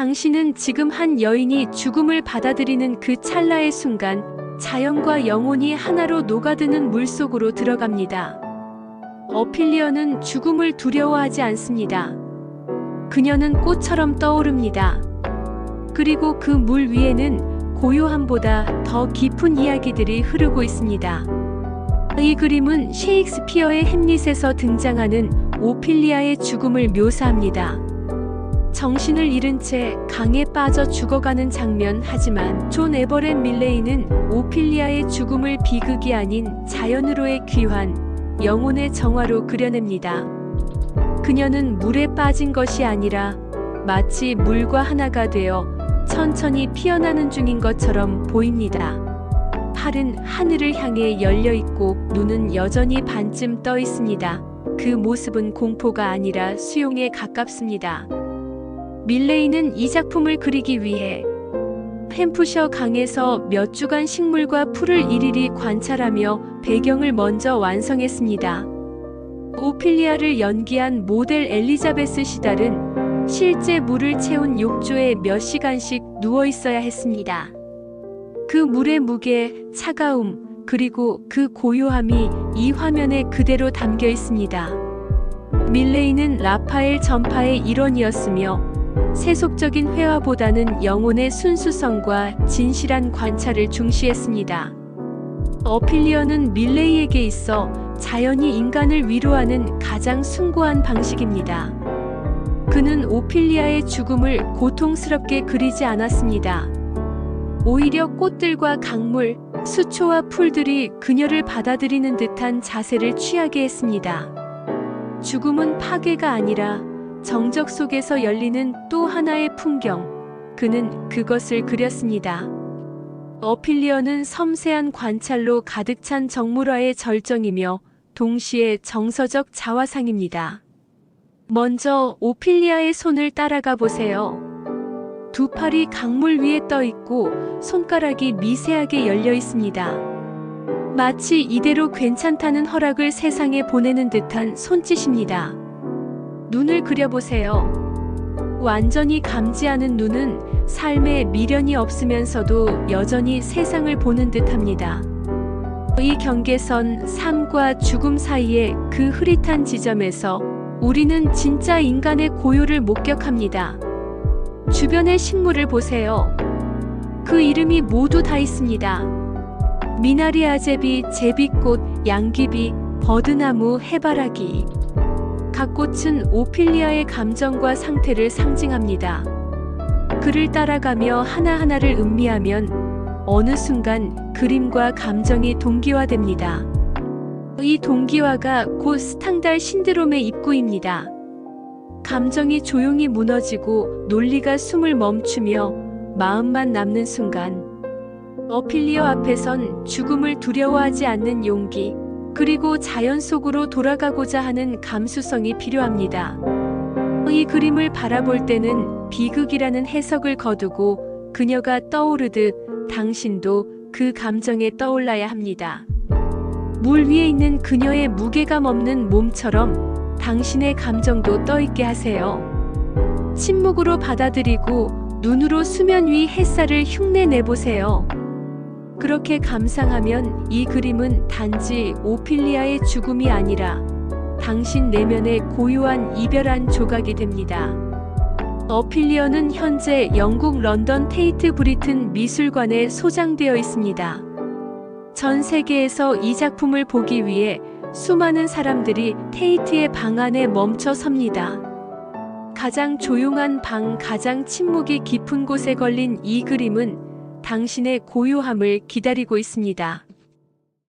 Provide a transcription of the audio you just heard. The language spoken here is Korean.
당신은 지금 한 여인이 죽음을 받아들이는 그 찰나의 순간 자연과 영혼이 하나로 녹아드는 물속으로 들어갑니다. 어필리어는 죽음을 두려워하지 않습니다. 그녀는 꽃처럼 떠오릅니다. 그리고 그 물 위에는 고요함보다 더 깊은 이야기들이 흐르고 있습니다. 이 그림은 셰익스피어의 햄릿에서 등장하는 오필리아의 죽음을 묘사합니다. 정신을 잃은 채 강에 빠져 죽어가는 장면 하지만 존 에버렛 밀레이는 오필리아의 죽음을 비극이 아닌 자연으로의 귀환, 영혼의 정화로 그려냅니다. 그녀는 물에 빠진 것이 아니라 마치 물과 하나가 되어 천천히 피어나는 중인 것처럼 보입니다. 팔은 하늘을 향해 열려 있고 눈은 여전히 반쯤 떠 있습니다. 그 모습은 공포가 아니라 수용에 가깝습니다. 밀레이는 이 작품을 그리기 위해 햄프셔 강에서 몇 주간 식물과 풀을 일일이 관찰하며 배경을 먼저 완성했습니다. 오필리아를 연기한 모델 엘리자베스 시달은 실제 물을 채운 욕조에 몇 시간씩 누워 있어야 했습니다. 그 물의 무게, 차가움, 그리고 그 고요함이 이 화면에 그대로 담겨 있습니다. 밀레이는 라파엘 전파의 일원이었으며 세속적인 회화보다는 영혼의 순수성과 진실한 관찰을 중시했습니다. 어필리어는 밀레이에게 있어 자연이 인간을 위로하는 가장 숭고한 방식입니다. 그는 오필리아의 죽음을 고통스럽게 그리지 않았습니다. 오히려 꽃들과 강물, 수초와 풀들이 그녀를 받아들이는 듯한 자세를 취하게 했습니다. 죽음은 파괴가 아니라 정적 속에서 열리는 또 하나의 풍경. 그는 그것을 그렸습니다. 어필리어는 섬세한 관찰로 가득 찬 정물화의 절정이며 동시에 정서적 자화상입니다. 먼저 오필리아의 손을 따라가 보세요. 두 팔이 강물 위에 떠 있고 손가락이 미세하게 열려 있습니다. 마치 이대로 괜찮다는 허락을 세상에 보내는 듯한 손짓입니다. 눈을 그려보세요. 완전히 감지하는 눈은 삶에 미련이 없으면서도 여전히 세상을 보는 듯 합니다. 이 경계선 삶과 죽음 사이의 그 흐릿한 지점에서 우리는 진짜 인간의 고요를 목격합니다. 주변의 식물을 보세요. 그 이름이 모두 다 있습니다. 미나리아제비, 제비꽃, 양귀비, 버드나무, 해바라기. 각 꽃은 오필리아의 감정과 상태를 상징합니다. 그를 따라가며 하나하나를 음미하면 어느 순간 그림과 감정이 동기화됩니다. 이 동기화가 곧 스탕달 신드롬의 입구입니다. 감정이 조용히 무너지고 논리가 숨을 멈추며 마음만 남는 순간 어필리어 앞에선 죽음을 두려워하지 않는 용기 그리고 자연 속으로 돌아가고자 하는 감수성이 필요합니다. 이 그림을 바라볼 때는 비극이라는 해석을 거두고 그녀가 떠오르듯 당신도 그 감정에 떠올라야 합니다. 물 위에 있는 그녀의 무게감 없는 몸처럼 당신의 감정도 떠있게 하세요. 침묵으로 받아들이고 눈으로 수면 위 햇살을 흉내 내보세요. 그렇게 감상하면 이 그림은 단지 오필리아의 죽음이 아니라 당신 내면의 고요한 이별 한 조각이 됩니다. 어필리어는 현재 영국 런던 테이트 브리튼 미술관에 소장되어 있습니다. 전 세계에서 이 작품을 보기 위해 수많은 사람들이 테이트의 방 안에 멈춰 섭니다. 가장 조용한 방, 가장 침묵이 깊은 곳에 걸린 이 그림은 당신의 고요함을 기다리고 있습니다.